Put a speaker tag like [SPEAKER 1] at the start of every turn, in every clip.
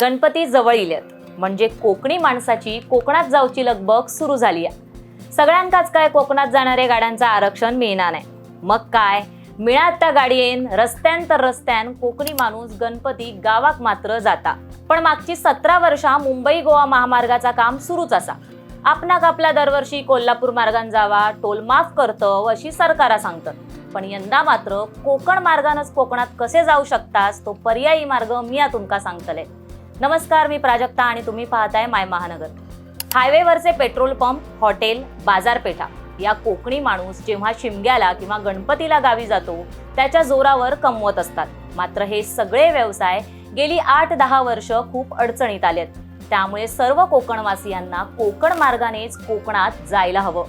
[SPEAKER 1] गणपती जवळ म्हणजे कोकणी माणसाची कोकणात जाऊची लगबग सुरू झाली आहे. सगळ्यांकाच काय कोकणात जाणाऱ्या गाड्यांचं आरक्षण मिळणार नाही. मग काय? मिळात त्या गाडयेन रस्त्यान तर रस्त्यान कोकणी माणूस गणपती गावाक मात्र जाता. पण मागची सतरा वर्षा मुंबई गोवा महामार्गाचा काम सुरूच असा. आपणाक आपल्या दरवर्षी कोल्हापूर मार्गान जावा टोल माफ करतं अशी सरकारा सांगतात. पण यंदा मात्र कोकण मार्गानच कोकणात कसे जाऊ शकतास तो पर्यायी मार्ग मी तुमका सांगतले नमस्कार मी प्राजक्ता आणि तुम्ही पाहताय माय महानगर. हायवेवरचे पेट्रोल पंप हॉटेल बाजारपेठा या कोकणी माणूस जेव्हा शिमग्याला किंवा गणपतीला गावी जातो त्याच्या जोरावर कमवत असतात. मात्र हे सगळे व्यवसाय गेली आठ दहा वर्ष खूप अडचणीत आलेत. त्यामुळे सर्व कोकणवासियांना कोकण मार्गानेच कोकणात जायला हवं.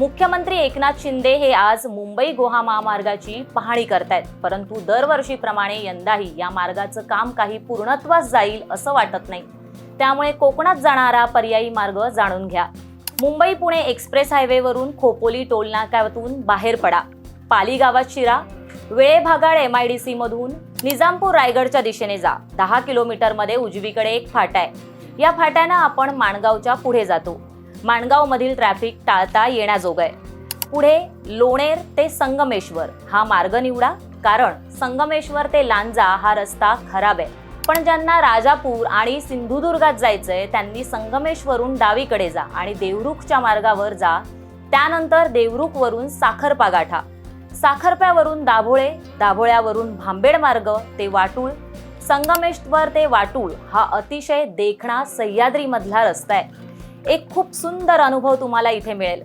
[SPEAKER 1] मुख्यमंत्री एकनाथ शिंदे हे आज मुंबई गोहा महामार्गाची पाहणी करतायत. परंतु दरवर्षीप्रमाणे यंदाही या मार्गाचं काम काही पूर्णत्वास जाईल असं वाटत नाही. त्यामुळे कोकणात जाणारा पर्यायी मार्ग जाणून घ्या. मुंबई पुणे एक्सप्रेस हायवेवरून खोपोली टोलनाक्यातून बाहेर पडा. पाली गावात शिरा. वेळेभागाड एम आय डी सी मधून निजामपूर रायगडच्या दिशेने जा. दहा किलोमीटरमध्ये उजवीकडे एक फाटा आहे. या फाट्यानं आपण माणगावच्या पुढे जातो. माणगावमधील ट्रॅफिक टाळता येण्याजोगं आहे पुढे लोणेर ते संगमेश्वर हा मार्ग निवडा कारण संगमेश्वर ते लांजा हा रस्ता खराब आहे. पण ज्यांना राजापूर आणि सिंधुदुर्गात जायचंय त्यांनी संगमेश्वरून डावीकडे जा आणि देवरुखच्या मार्गावर जा. त्यानंतर देवरुखवरून साखरपा गाठा साखरप्यावरून दाभोळे दाभोळ्यावरून भांबेड मार्ग ते वाटूळ. संगमेश्वर ते वाटूळ हा अतिशय देखणा सह्याद्रीमधला रस्ता आहे. एक खूप सुंदर अनुभव तुम्हाला इथे मिळेल.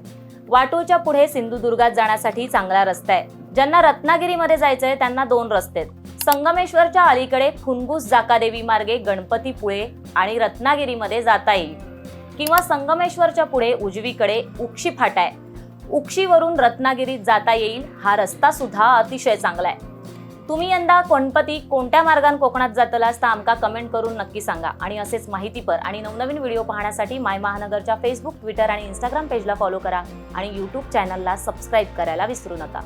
[SPEAKER 1] वाटूळच्या पुढे सिंधुदुर्गात जाण्यासाठी चांगला रस्ता आहे. ज्यांना रत्नागिरीमध्ये जायचं आहे त्यांना दोन रस्ते आहेत. संगमेश्वरच्या अलीकडे फुनगुस जाकादेवी मार्गे गणपतीपुळे आणि रत्नागिरीमध्ये जाता येईल. किंवा संगमेश्वरच्या पुढे उजवीकडे उक्षी फाटा आहे. उक्षीवरून रत्नागिरीत जाता येईल. हा रस्ता सुद्धा अतिशय चांगला आहे. तुम्ही यंदा गणपती कोणत्या मार्गाने कोकणात जातला असता आमका कमेंट करून नक्की सांगा. आणि असेच माहितीपर आणि नवनवीन व्हिडिओ पाहण्यासाठी माय महानगरच्या फेसबुक ट्विटर आणि इंस्टाग्राम पेजला फॉलो करा. आणि यूट्यूब चॅनलला सबस्क्राईब करायला विसरू नका.